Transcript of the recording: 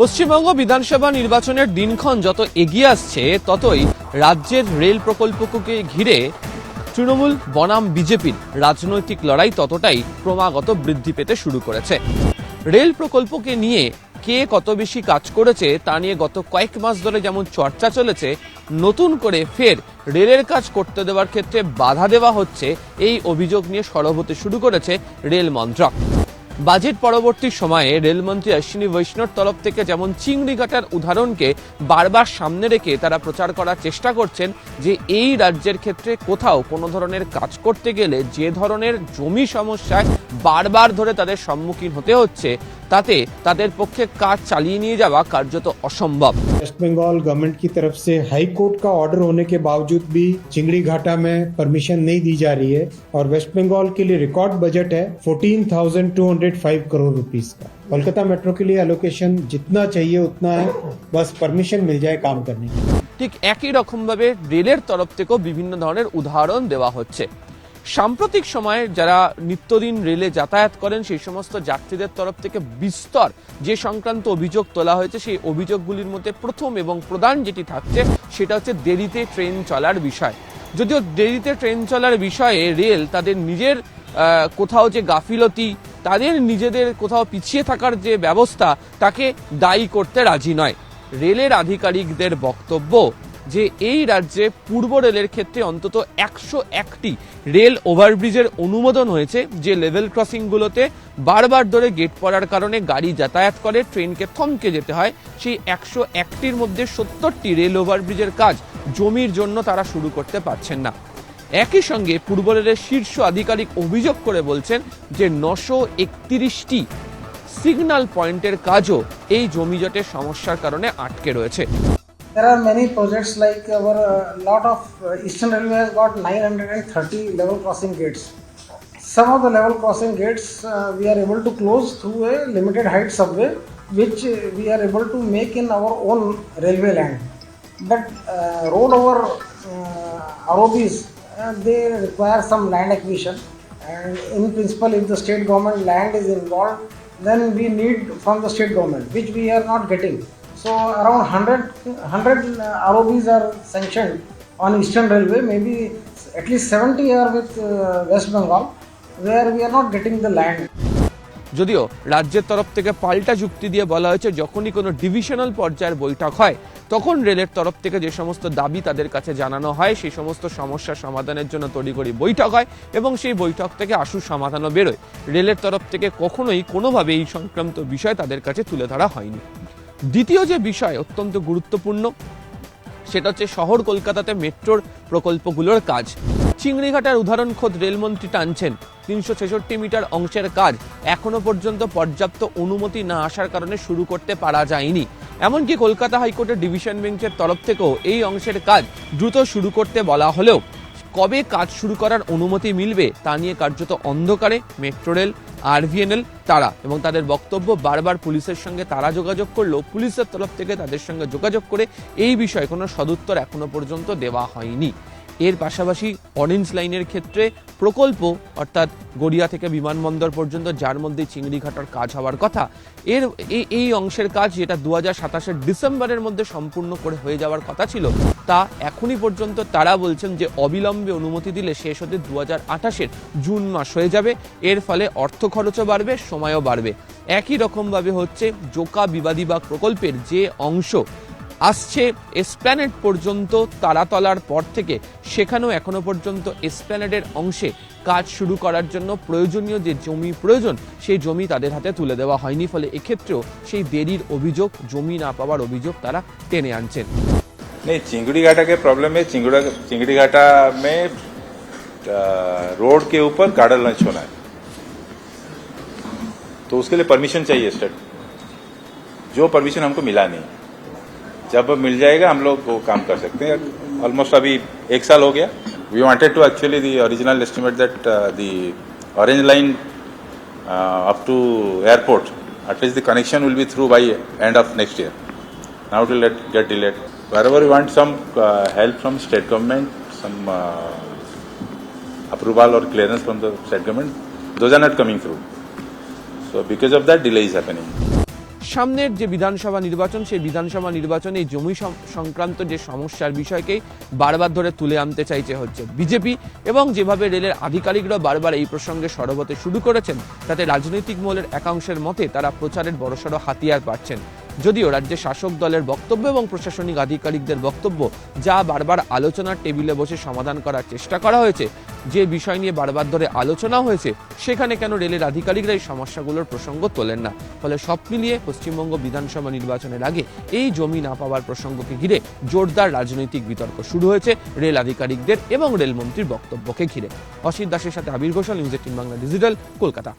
পশ্চিমবঙ্গ বিধানসভা নির্বাচনের দিনক্ষণ যত এগিয়ে আসছে, ততই রাজ্যের রেল প্রকল্পকে ঘিরে তৃণমূল বনাম বিজেপির রাজনৈতিক লড়াই ততটাই ক্রমাগত বৃদ্ধি পেতে শুরু করেছে। রেল প্রকল্পকে নিয়ে কে কত বেশি কাজ করেছে, তা নিয়ে গত কয়েক মাস ধরে যেমন চর্চা চলেছে, নতুন করে ফের রেলের কাজ করতে দেওয়ার ক্ষেত্রে বাধা দেওয়া হচ্ছে, এই অভিযোগ নিয়ে সরব হতে শুরু করেছে রেল মন্ত্রক। বাজেট পরবর্তী সময়ে রেলমন্ত্রী অশ্বিনী বৈষ্ণব তরফ থেকে যেমন চিংড়িঘাটার উদাহরণকে বারবার সামনে রেখে তারা প্রচার করার চেষ্টা করছেন যে এই রাজ্যের ক্ষেত্রে কোথাও কোনো ধরনের কাজ করতে গেলে যে ধরনের জমি সমস্যায় বারবার ধরে তাদের সম্মুখীন হতে হচ্ছে। তাতে তাদের পক্ষে কাজ চালিয়ে নিয়ে যাওয়া কার্যত অসম্ভব वेस्ट बंगाल गवर्नमेंट की तरफ से हाई कोर्ट का ऑर्डर होने के बावजूद भी चिंगड़ी घाटा में परमिशन नहीं दी जा रही है और वेस्ट बंगाल के लिए रिकॉर्ड बजट है 14,205 करोड़ रुपीस का कोलकाता मेट्रो के लिए एलोकेशन जितना चाहिए उतना है बस परमिशन मिल जाए काम करने की ঠিক একই রকমভাবে রেলের তরফ থেকেও বিভিন্ন ধরনের উদাহরণ দেওয়া হচ্ছে সাম্প্রতিক সময়ে যারা নিত্যদিন রেলে যাতায়াত করেন, সেই সমস্ত যাত্রীদের তরফ থেকে বিস্তর যে সংক্রান্ত অভিযোগ তোলা হয়েছে, সেই অভিযোগগুলির মধ্যে প্রথম এবং প্রধান যেটি থাকছে, সেটা হচ্ছে দেরিতে ট্রেন চলার বিষয়। যদিও দেরিতে ট্রেন চলার বিষয়ে রেল তাদের নিজের কোথাও যে গাফিলতি, তাদের নিজেদের কোথাও পিছিয়ে থাকার যে ব্যবস্থা, তাকে দায়ী করতে রাজি নয়। রেলের আধিকারিকদের বক্তব্য যে এই রাজ্যে পূর্ব রেলের ক্ষেত্রে অন্তত একশো একটি রেল ওভারব্রিজের অনুমোদন হয়েছে, যে লেভেল ক্রসিংগুলোতে বারবার ধরে গেট পড়ার কারণে গাড়ি যাতায়াত করে, ট্রেনকে থমকে যেতে হয়। সেই একশো একটির মধ্যে সত্তরটি রেল ওভারব্রিজের কাজ জমির জন্য তারা শুরু করতে পারছেন না। একই সঙ্গে পূর্ব রেলের শীর্ষ আধিকারিক অভিযোগ করে বলছেন যে নশো একত্রিশটি সিগন্যাল পয়েন্টের কাজও এই জমিজটের সমস্যার কারণে আটকে রয়েছে। There are many projects like our uh, lot of uh, Eastern Railway has got 930 level crossing gates. Some of the level crossing gates uh, we are able to close through a limited height subway, which uh, we are able to make in our own railway land. But uh, road over uh, ROBs, uh, they require some land acquisition. And in principle, if the state government land is involved, then we need from the state government, which we are not getting. So around 100, 100 uh, ROBs are sanctioned on Eastern Railway. Maybe at least 70 are with uh, West Bengal, where we are not getting the land. যদিও রাজ্যের তরফ থেকে পাল্টা যুক্তি দিয়ে বলা হয়েছে যখনই কোনো ডিভিশনাল পর্যায়ের বৈঠক হয় তখন রেলের তরফ থেকে যে সমস্ত দাবি তাদের কাছে জানানো হয় সেই সমস্ত সমস্যা সমাধানের জন্য তড়িঘড়ি বৈঠক হয় এবং সেই বৈঠক থেকে আশু সমাধানও বেরোয় রেলের তরফ থেকে কখনোই কোনোভাবে এই সংক্রান্ত বিষয় তাদের কাছে তুলে ধরা হয়নি দ্বিতীয় যে বিষয় অত্যন্ত গুরুত্বপূর্ণ, সেটা হচ্ছে শহর কলকাতাতে মেট্রোর প্রকল্পগুলোর কাজ। চিংড়িঘাটার উদাহরণ খোদ রেলমন্ত্রী টানছেন, তিনশো ছেষট্টি মিটার অংশের কাজ এখনও পর্যন্ত পর্যাপ্ত অনুমতি না আসার কারণে শুরু করতে পারা যায়নি। এমনকি কলকাতা হাইকোর্টের ডিভিশন বেঞ্চের তরফ থেকেও এই অংশের কাজ দ্রুত শুরু করতে বলা হলেও কবে কাজ শুরু করার অনুমতি মিলবে তা নিয়ে কার্যত অন্ধকারে মেট্রো রেল, আরভিএনএল তারা এবং তাদের বক্তব্য বারবার পুলিশের সঙ্গে তারা যোগাযোগ করলেও পুলিশের তরফ থেকে তাদের সঙ্গে যোগাযোগ করে এই বিষয়ে কোনো সদুত্তর এখনও পর্যন্ত দেওয়া হয়নি। এর পাশাপাশি অরেঞ্জ লাইনের ক্ষেত্রে প্রকল্প, অর্থাৎ গড়িয়া থেকে বিমানবন্দর পর্যন্ত, যার মধ্যে চিংড়িঘাটার কাজ হওয়ার কথা, এর এই- অংশের কাজ যেটা দু হাজার ডিসেম্বরের মধ্যে সম্পূর্ণ করে হয়ে যাওয়ার কথা ছিল, তা এখনই পর্যন্ত তারা বলছেন যে অবিলম্বে অনুমতি দিলে শেষ হতে দু হাজার জুন মাস হয়ে যাবে। এর ফলে অর্থ খরচও বাড়বে, সময়ও বাড়বে। একই রকমভাবে হচ্ছে জোকা বিবাদী বা প্রকল্পের যে অংশ আসছে এসপ্ল্যানেড পর্যন্ত তারাতলার পর থেকে সেখানেও এখনো পর্যন্ত এসপ্ল্যানেডের অংশে কাজ শুরু করার জন্য প্রয়োজনীয় যে জমি প্রয়োজন সেই জমি তাদের হাতে তুলে দেওয়া হয়নি ফলে এক্ষেত্রেও সেই দেরির অভিযোগ জমি না পাওয়ার অভিযোগ তারা টেনে আনছেন नहीं चिंगड़ी घाटा के प्रॉब्लम है चिंगड़ा चिंगड़ी घाटा में अ, रोड के ऊपर गार्डन लंच होना है तो उसके लिए परमिशन चाहिए स्टेट जो परमिशन हमको मिला नहीं जब मिल जाएगा, हम लोग वो काम कर सकते हैं। ऑलमोस्ट अभी एक साल हो गया। We wanted to actually the original estimate that the orange line up to airport at least the connection will be through by end of next year now too late get delayed whatever you want some help from state government some approval और clearance from the state government those are not coming through so because of that delay is happening সামনের যে বিধানসভা নির্বাচন, সেই বিধানসভা নির্বাচনে এই জমি সংক্রান্ত যে সমস্যার বিষয়কেই বারবার ধরে তুলে আনতে চাইছে হচ্ছে বিজেপি এবং যেভাবে রেলের আধিকারিকরা বারবার এই প্রসঙ্গে সরব শুরু করেছেন, তাতে রাজনৈতিক মলের একাংশের মতে তারা প্রচারের বড়সড় হাতিয়ার পাচ্ছেন। যদিও রাজ্যের শাসক দলের বক্তব্য এবং প্রশাসনিক আধিকারিকদের বক্তব্য যা বারবার আলোচনার টেবিলে বসে সমাধান করার চেষ্টা করা হয়েছে, যে বিষয় নিয়ে বারবার ধরে আলোচনা হয়েছে, সেখানে কেন রেলের আধিকারিকরা এই সমস্যাগুলোর প্রসঙ্গ তোলেন না? ফলে সব মিলিয়ে পশ্চিমবঙ্গ বিধানসভা নির্বাচনের আগে এই জমি না পাওয়ার প্রসঙ্গকে ঘিরে জোরদার রাজনৈতিক বিতর্ক শুরু হয়েছে রেল আধিকারিকদের এবং রেলমন্ত্রীর বক্তব্যকে ঘিরে। অসিত দাসের সাথে Abir Ghoshal, news eighteen Bangla digital, Kolkata.